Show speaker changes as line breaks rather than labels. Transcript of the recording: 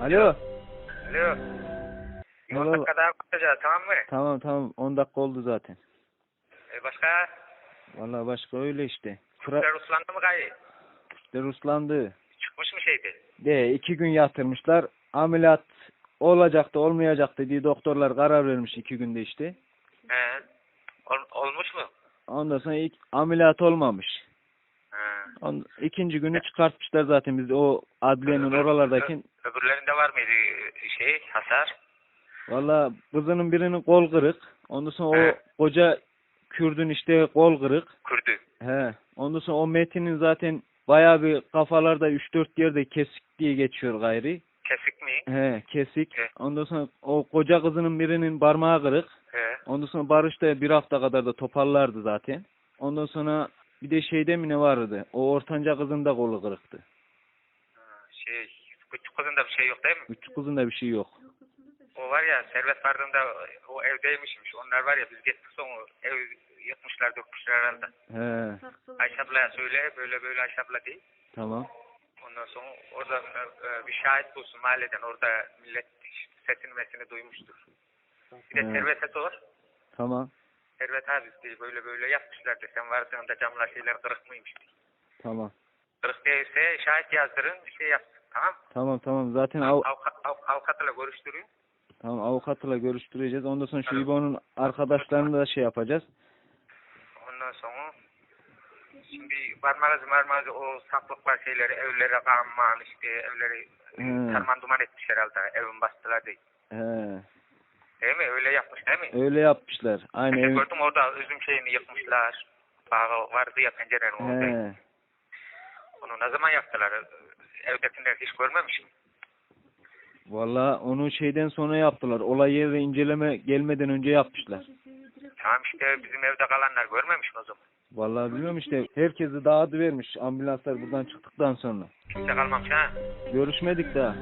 Alo.
Alo. Bir
Merhaba.
10 dakika daha konuşacağız tamam mı?
Tamam tamam 10 dakika oldu zaten.
E başka?
Vallahi başka öyle işte. Fra
Kürtler uslandı mı gayet?
de Ruslandı.
Çıkmış mı şeydi?
De iki gün yatırmışlar. Ameliyat olacaktı olmayacaktı diye doktorlar karar vermiş iki günde işte.
He. Ol, olmuş mu?
Ondan sonra ilk ameliyat olmamış.
He.
On, ikinci günü çıkartmışlar zaten biz o adliyenin oralardaki.
Öbürlerinde var mıydı şey hasar?
Valla kızının birinin kol kırık. Ondan sonra o
He.
koca Kürdün işte kol kırık.
Kürdü.
He. Ondan sonra o Metin'in zaten bayağı bir kafalarda 3-4 yerde kesik diye geçiyor gayri.
Kesik mi?
He, kesik.
He.
Ondan sonra o koca kızının birinin parmağı kırık.
He.
Ondan sonra Barış da bir hafta kadar da toparlardı zaten. Ondan sonra bir de şeyde mi ne vardı? O ortanca kızın da kolu kırıktı.
Ha, Şey, küçük kızında bir şey yok değil mi?
Küçük kızın da bir şey yok.
O var ya servet vardığında o evdeymişmiş. Onlar var ya biz gittik sonra ev yıkmışlar dökmüşler herhalde.
He,
Ayşe ablaya söyle böyle böyle Ayşe abla değil.
tamam.
Ondan sonra orada e, bir şahit bulsun mahalleden. Orada millet sesini mesini duymuştur. Bir de
Evet.
Servet'e sor.
Tamam.
Servet abi diye böyle böyle yapmışlar de. Sen varsın camlar şeyler kırık mıymış diye.
Tamam.
Kırık değilse şahit yazdırın bir şey yapsın. Tamam
Tamam tamam. Zaten av,
Avukat, av, avukatla görüştürün.
tamam avukatla görüştüreceğiz. Ondan sonra şu. İbo'nun arkadaşlarını da şey yapacağız.
Ondan sonra şimdi varmanız varmanız o saflıklar şeyleri evlere kanman işte evleri
He.
tarman duman etmiş herhalde evin bastılar değil.
He.
Değil mi? Öyle yapmış değil mi?
Öyle yapmışlar. Aynı
Ben
ev.
gördüm orada üzüm şeyini yıkmışlar. Bağı vardı ya pencerenin orada.
He.
Onu ne zaman yaptılar? Evdekiler hiç görmemiş mi?
Valla onu şeyden sonra yaptılar. Olay yeri inceleme gelmeden önce yapmışlar.
Tamam işte bizim evde kalanlar görmemiş mi o zaman?
Vallahi bilmiyorum işte. Herkesi dağıdı vermiş ambulanslar buradan çıktıktan sonra.
Kimse kalmamış ha.
Görüşmedik daha.